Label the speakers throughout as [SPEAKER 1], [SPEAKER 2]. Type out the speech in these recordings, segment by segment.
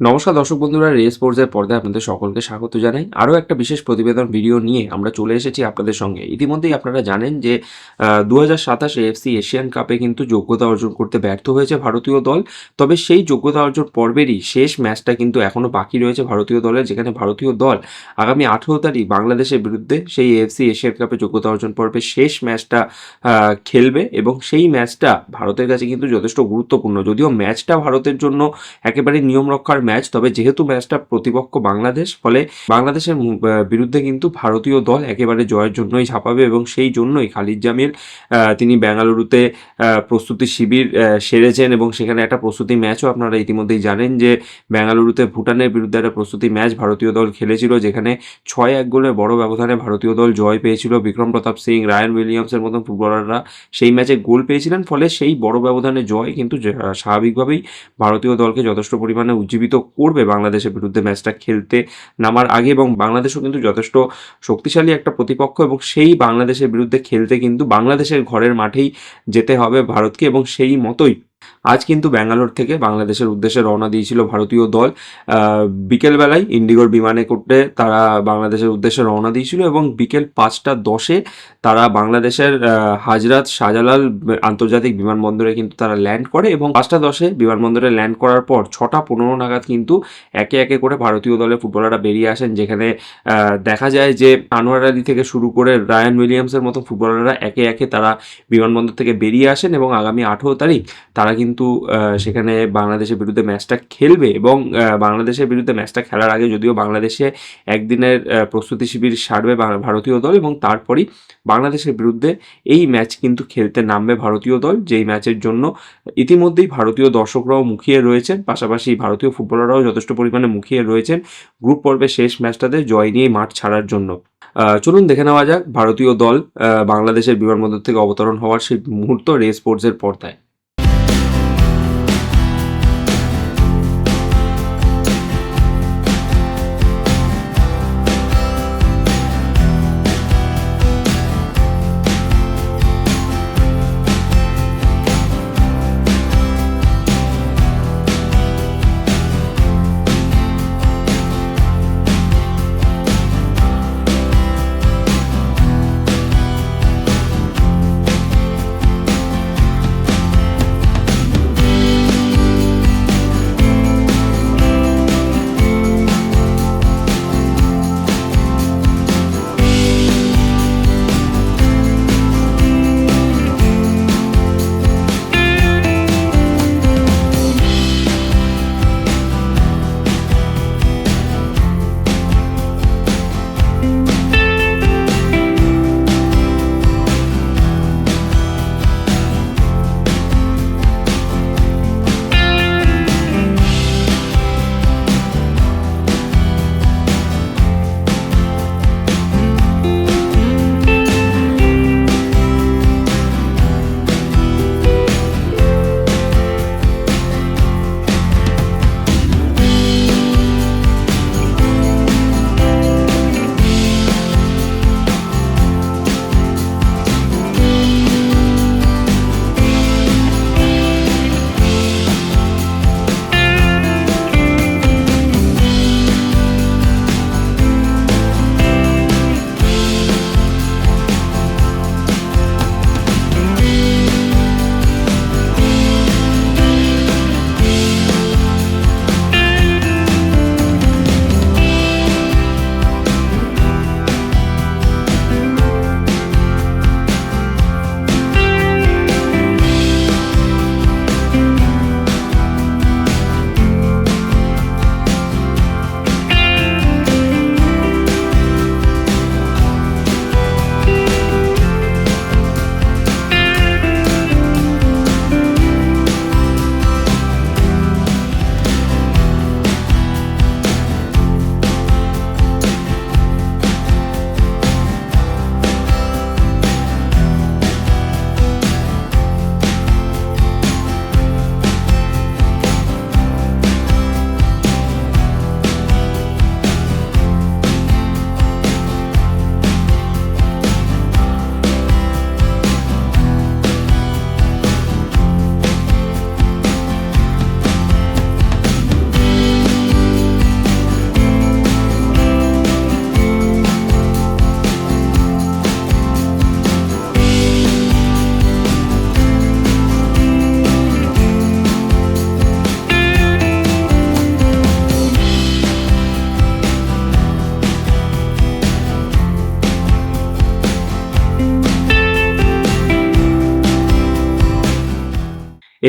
[SPEAKER 1] নমস্কার দর্শক বন্ধুরা রে স্পোর্টসের পর্দায় আপনাদের সকলকে স্বাগত জানাই। আরও একটা বিশেষ প্রতিবেদন ভিডিও নিয়ে আমরা চলে এসেছি আপনাদের সঙ্গে। ইতিমধ্যেই আপনারা জানেন যে দু হাজার সাতাশ এএফসি এশিয়ান কাপে কিন্তু যোগ্যতা অর্জন করতে ব্যর্থ হয়েছে ভারতীয় দল। তবে সেই যোগ্যতা অর্জন পর্বেরই শেষ ম্যাচটা কিন্তু এখনও বাকি রয়েছে ভারতীয় দলের, যেখানে ভারতীয় দল আগামী আঠেরো তারিখ বাংলাদেশের বিরুদ্ধে সেই এফসি এশিয়ান কাপে যোগ্যতা অর্জন পর্বে শেষ ম্যাচটা খেলবে এবং সেই ম্যাচটা ভারতের কাছে কিন্তু যথেষ্ট গুরুত্বপূর্ণ। যদিও ম্যাচটা ভারতের জন্য একেবারে নিয়ম রক্ষার ম্যাচ তবে যেহেতু ম্যাচটা প্রতিপক্ষ বাংলাদেশ, ফলে বাংলাদেশের বিরুদ্ধে কিন্তু ভারতীয় দল একেবারে জয়ের জন্যই ঝাঁপাবে এবং সেই জন্যই খালিদ জামিল তিনি বেঙ্গালুরুতে প্রস্তুতি শিবির সেরেছেন এবং সেখানে একটা প্রস্তুতি ম্যাচও আপনারা ইতিমধ্যেই জানেন যে বেঙ্গালুরুতে ভুটানের বিরুদ্ধে একটা প্রস্তুতি ম্যাচ ভারতীয় দল খেলেছিল, যেখানে ছয় এক গোলের বড় ব্যবধানে ভারতীয় দল জয় পেয়েছিল। বিক্রম প্রতাপ সিং, রায়ান উইলিয়ামসের মতন ফুটবলাররা সেই ম্যাচে গোল পেয়েছিলেন, ফলে সেই বড় ব্যবধানে জয় কিন্তু স্বাভাবিকভাবেই ভারতীয় দলকে যথেষ্ট পরিমাণে উজ্জীবিত করবে বাংলাদেশের বিরুদ্ধে ম্যাচটা খেলতে নামার আগে এবং বাংলাদেশও কিন্তু যথেষ্ট শক্তিশালী একটা প্রতিপক্ষ এবং সেই বাংলাদেশের বিরুদ্ধে খেলতে কিন্তু বাংলাদেশের ঘরের মাঠেই যেতে হবে ভারতকে এবং সেই মতোই আজ কিন্তু ব্যাঙ্গালোর থেকে বাংলাদেশের উদ্দেশ্যে রওনা দিয়েছিল ভারতীয় দল। বিকেলবেলায় ইন্ডিগোর বিমানে করতে তারা বাংলাদেশের উদ্দেশ্যে রওনা দিয়েছিল এবং বিকেল পাঁচটা দশে তারা বাংলাদেশের হাজরাত শাহজালাল আন্তর্জাতিক বিমানবন্দরে কিন্তু তারা ল্যান্ড করে এবং পাঁচটা দশে বিমানবন্দরে ল্যান্ড করার পর ছটা পনেরো নাগাদ কিন্তু একে একে করে ভারতীয় দলের ফুটবলাররা বেরিয়ে আসেন, যেখানে দেখা যায় যে আনোয়ার আলী থেকে শুরু করে রায়ান উইলিয়ামসের মতো ফুটবলাররা একে একে তারা বিমানবন্দর থেকে বেরিয়ে আসেন এবং আগামী আঠেরো তারিখ তারা কিন্তু সেখানে বাংলাদেশের বিরুদ্ধে ম্যাচটা খেলবে এবং বাংলাদেশের বিরুদ্ধে ম্যাচটা খেলার আগে যদিও বাংলাদেশে একদিনের প্রস্তুতি শিবির সারবে ভারতীয় দল এবং তারপরই বাংলাদেশের বিরুদ্ধে এই ম্যাচ কিন্তু খেলতে নামবে ভারতীয় দল। যেই ম্যাচের জন্য ইতিমধ্যেই ভারতীয় দর্শকরাও মুখিয়ে রয়েছেন, পাশাপাশি ভারতীয় ফুটবলাররাও যথেষ্ট পরিমাণে মুখিয়ে রয়েছেন গ্রুপ পর্বে শেষ ম্যাচটাতে জয় নিয়ে মাঠ ছাড়ার জন্য। চলুন দেখে নেওয়া যাক ভারতীয় দল বাংলাদেশের বিমানবন্দর থেকে অবতরণ হওয়ার সেই মুহূর্ত রে স্পোর্টসের পর্দায়।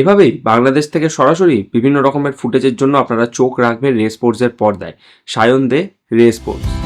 [SPEAKER 1] এভাবেই বাংলাদেশ থেকে সরাসরি বিভিন্ন রকমের ফুটেজের জন্য আপনারা চোখ রাখবেন রে স্পোর্টসের পর্দায়। সায়ন দে রে স্পোর্টস।